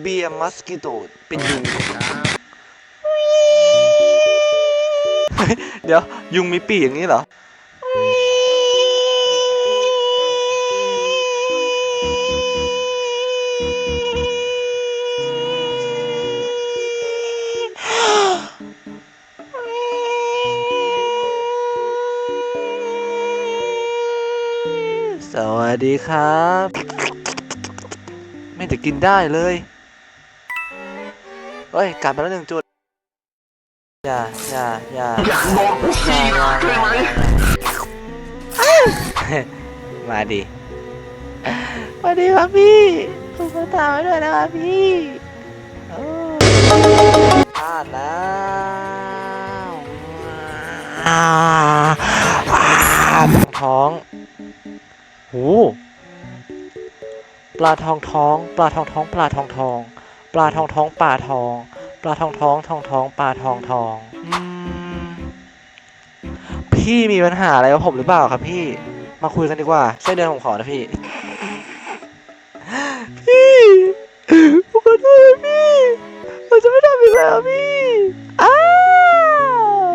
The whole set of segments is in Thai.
เบียร์มัสกิโตเป็นยุงนะเฮ้ยเดี๋ยว ยุงมีปีกอย่างนี้เหรอ สวัสดีครับ ไม่จะกินได้เลย เฮ้ยกลับมาแล้วหนึ่งจุด อย่า อย่า อย่า อยากบอกพวกพี่นะใช่ไหมมาดิมาดิครับพี่คุณก็ตามไว้ด้วยนะครับพี่พลาดแล้วอ่าท้อง หู ปลาทองท้อง ปลาทองท้อง ปลาทองทอง ปลาทองท้องปลาทอง ปลาทองท้องทองท้องปลาทองทองอืมพี่มีปัญหาอะไรกับผมหรือเปล่าครับพี่ มาคุยกันดีกว่าช่วยเดินผมขอนะพี่ พี่ผมขอโทษพี่ผมจะไม่ทำอีกแล้วพี่อ้าว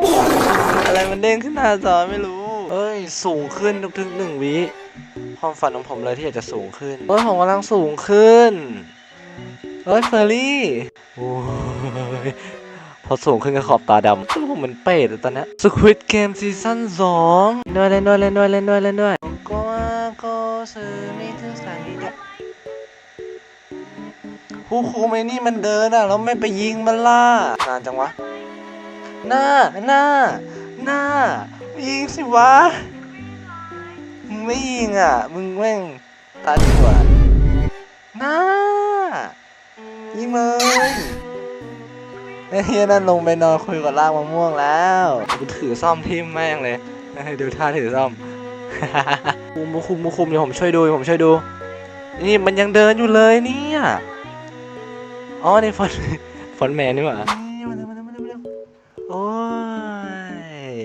อะไรมันเด้งขึ้นหน้าจอไม่รู้เอ้ยสูงขึ้นทุกๆหนึ่งวิความฝันของผมเลยที่อยากจะสูงขึ้นเอ้ยผมกำลังสูงขึ้น เอ้ยเฟอร์รี่โอ้ยพอสูงขึ้นก็ขอบตาดำซึ่งผมเหมือนเป็ดตอนนี้สควิดเกมซีซั่นสองด้วยเล่นด้วยเล่นด้วยเล่นด้วยเล่นด้วยก็ว่าก็ซื้อไม่ถึงสายดะผู้คุมไอ้นี่มันเดินอะแล้วไม่ไปยิงมันล่ะนานจังวะหน้าหน้าหน้ายิงสิวะ มึงไม่ยิงอะ มึงแม่งตาดีกว่า เฮียนั่นลงไปนอนคุยกับล่างมะม่วงแล้วกูถือซ่อมทิมแม่งเลยให้ดูท่าถือซ่อมคุมคุมคุมเดี๋ยวผมช่วยดูเดี๋ยวผมช่วยดู นี่มันยังเดินอยู่เลยเนี่ยอ๋อนี่ฟอนฟอนแมนนี่หว่านี่มาเร็วมาเร็วมาเร็วมาเร็วโอ้ย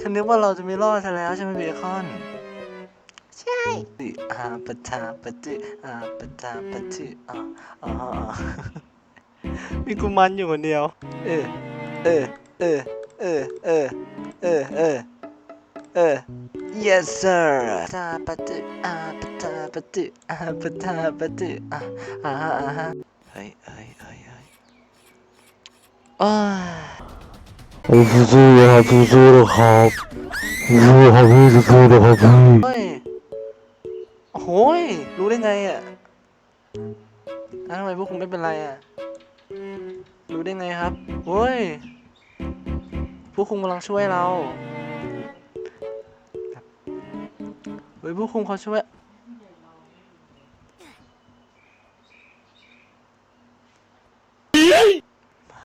ฉันนึกว่าเราจะไม่รอดซะแล้วใช่ไหมเบคอนใช่อาปะทาปะจิอาปะทาปะจิอ่าอ่า มีกูมันอยู่คนเดียว เออ เออ เออ เออ เออ เออ เออ เออ yes sir ทาปะจิอาปะทาปะจิอาปะทาปะจิอ่าอ่าอาฮะเฮ้ยเฮ้ยเฮ้ยเฮ้ยอ้าผมสู้ๆนะครับสู้ๆนะครับสู้ๆครับพี่สู้ๆนะครับพี่เฮ้ยโอ้ยรู้ได้ไงอะอ้วทำไมพวกคุณไม่เป็นไรอะ รู้ได้ไงครับโอ้ยผู้คุมกำลังช่วยเราเฮ้ยผู้คุมเขาช่วย